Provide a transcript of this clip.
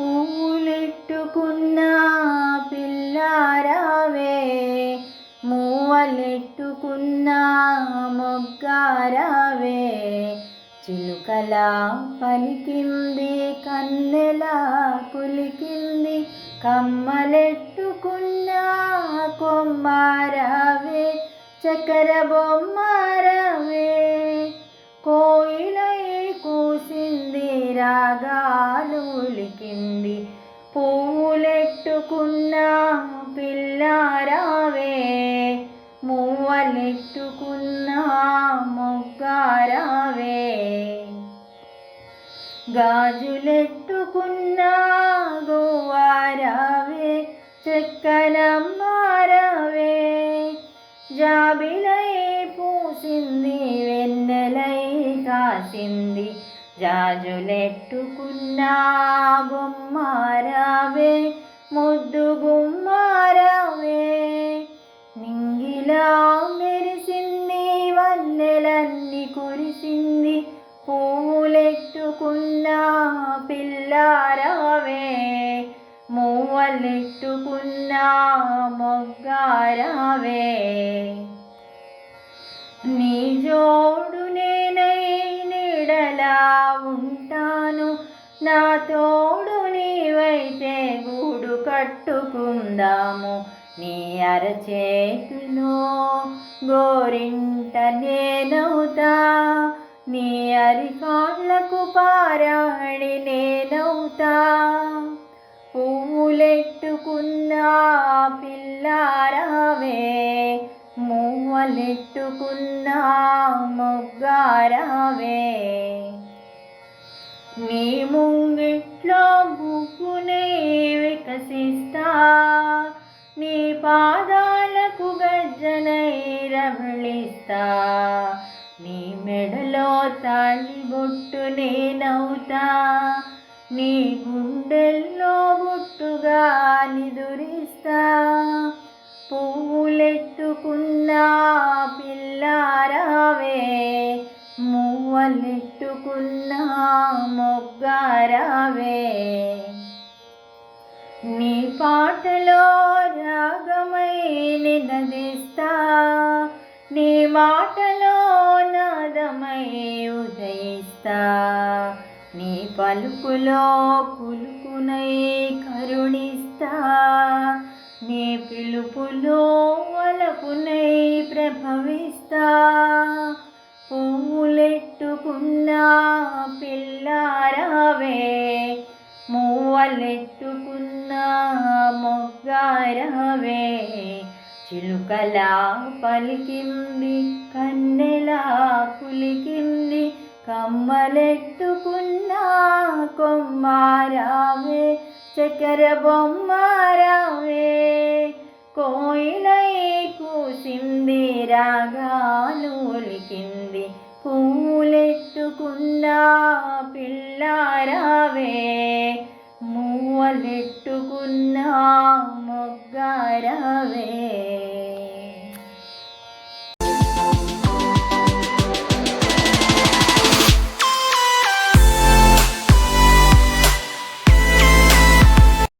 పూలెట్టుకున్న పిల్లారావే మూవలెట్టుకున్న మొగ్గారావే. చిలుకలా పలికింది కన్నెలా కులికింది కమ్మలెట్టుకున్న కొమ్మారావే చక్కెర బొమ్మారావే. కోయిలై కూసింది రాగా మువ్వలెట్టుకున్న మొగ్గారావే గాజులెట్టుకున్న గోవారావే చెక్కలమ్మారావే జాబిలై పూసింది వెన్నెలై కాసింది జాజులెట్టుకున్న బొమ్మారావే ముద్దు తల్లి కురిసింది పూలెట్టుకున్న పిల్లారావే. మూవలెట్టుకున్న మొగ్గారావే. నీ జోడు నేనై నీడలా ఉంటాను నా తోడు నీవైతే గూడు కట్టుకుందాము. నీ అరచేతిలో గోరింట నేనవుతా. నీ అరికాళ్ళకు పారాణి నేనవుతా. పువ్వులెట్టుకున్న పిల్లారావే మువ్వలెట్టుకున్న మొగ్గారావే. నీ ముంగిట్లో బుక్కునే వికసిస్తా. పాదాలకు గజ్జనై రమణిస్తా నీ మెడలో తాళి బొట్టు నేనవుతా. నీ గుండెల్లో బొట్టుగా నిదురిస్తా. పువ్వులెట్టుకున్నా పిల్లారావే మువ్వలెట్టుకున్నా మొగ్గారావే. నీ మాటలో నాదమై ఉదయిస్తా. నీ పలుకులో పులుకునై కరుణిస్తా. నీ పిలుపులో వలపునై ప్రభవిస్తా. పువ్వులెట్టుకున్న పిల్లారావే మూవలెట్టుకున్న మొగ్గారావే. చిలుకలా పలికింది కన్నెలా పులికింది కమ్మలెట్టుకున్న కొమ్మారావే చక్కెర బొమ్మారావే. కోయిలై కూసింది రాగాలు ఒలికింది పూలెట్టుకున్న పిల్లారావే. మూవలెట్టుకున్నా